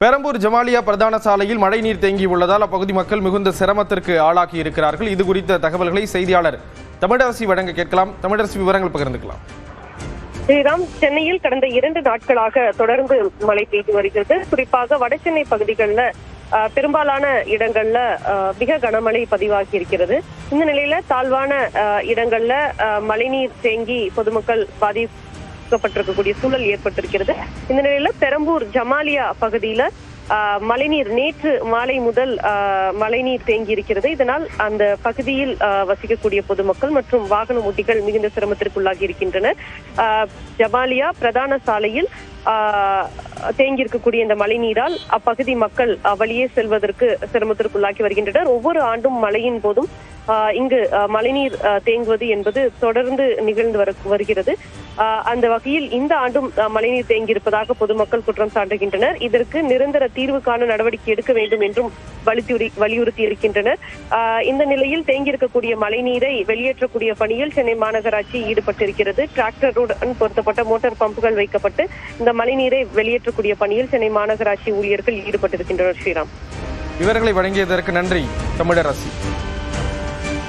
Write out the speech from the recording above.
பெரம்பூர் ஜமாலியா பிரதான சாலையில் மழைநீர் தேங்கியுள்ளதால் அப்பகுதி மக்கள் மிகுந்த சிரமத்திற்கு ஆளாகி இருக்கிறார்கள். இது குறித்த தகவல்களை செய்தியாளர் தமிழரசி வழங்க கேட்கலாம். தமிழரசி விவரங்கள் பகிர்ந்துக்கலாம். ஸ்ரீராம் சென்னையில் கடந்த இரண்டு நாட்களாக தொடர்ந்து மழை பெய்து வருகிறது. குறிப்பாக வடசென்னை பகுதிகளில் பெரும்பாலான இடங்கள்ல அஹ், மிக கனமழை பதிவாகி இருக்கிறது. இந்த நிலையில தாழ்வான இடங்கள்ல அஹ், மழைநீர் தேங்கி பொதுமக்கள் பாதி பாதிக்கப்பட்டிருக்கக்கூடிய சூழல் ஏற்பட்டிருக்கிறது. இந்த நிலையில பெரம்பூர் ஜமாலியா பகுதியில மழைநீர் நேற்று மாலை முதல் ஆஹ், மழைநீர் தேங்கி இருக்கிறது. இதனால் அந்த பகுதியில் வசிக்கக்கூடிய பொதுமக்கள் மற்றும் வாகன ஓட்டிகள் மிகுந்த சிரமத்திற்குள்ளாகி இருக்கின்றனர். ஜமாலியா பிரதான சாலையில் ஆஹ், தேங்கி இருக்கக்கூடிய இந்த மழைநீரால் அப்பகுதி மக்கள் வழியே செல்வதற்கு சிரமத்திற்குள்ளாக்கி வருகின்றனர். ஒவ்வொரு ஆண்டும் மழையின் போதும் ஆஹ், இங்கு மழைநீர் தேங்குவது என்பது தொடர்ந்து நிகழ்ந்து வருகிறது. அந்த வகையில் இந்த ஆண்டும் மழைநீர் தேங்கியிருப்பதாக பொதுமக்கள் குற்றம் சாட்டுகின்றனர். இதற்கு நிரந்தர தீர்வுக்கான நடவடிக்கை எடுக்க வேண்டும் என்றும் வலியுறுத்தி வலியுறுத்தி இருக்கின்றனர். இந்த நிலையில் தேங்கியிருக்கக்கூடிய மழைநீரை வெளியேற்றக்கூடிய பணியில் சென்னை மாநகராட்சி ஈடுபட்டிருக்கிறது. டிராக்டருடன் பொருத்தப்பட்ட மோட்டார் பம்புகள் வைக்கப்பட்டு இந்த மழைநீரை வெளியேற்றக்கூடிய பணியில் சென்னை மாநகராட்சி ஊழியர்கள் ஈடுபட்டிருக்கின்றனர். ஸ்ரீராம். விவரங்களை வழங்கியதற்கு நன்றி தமிழரசி.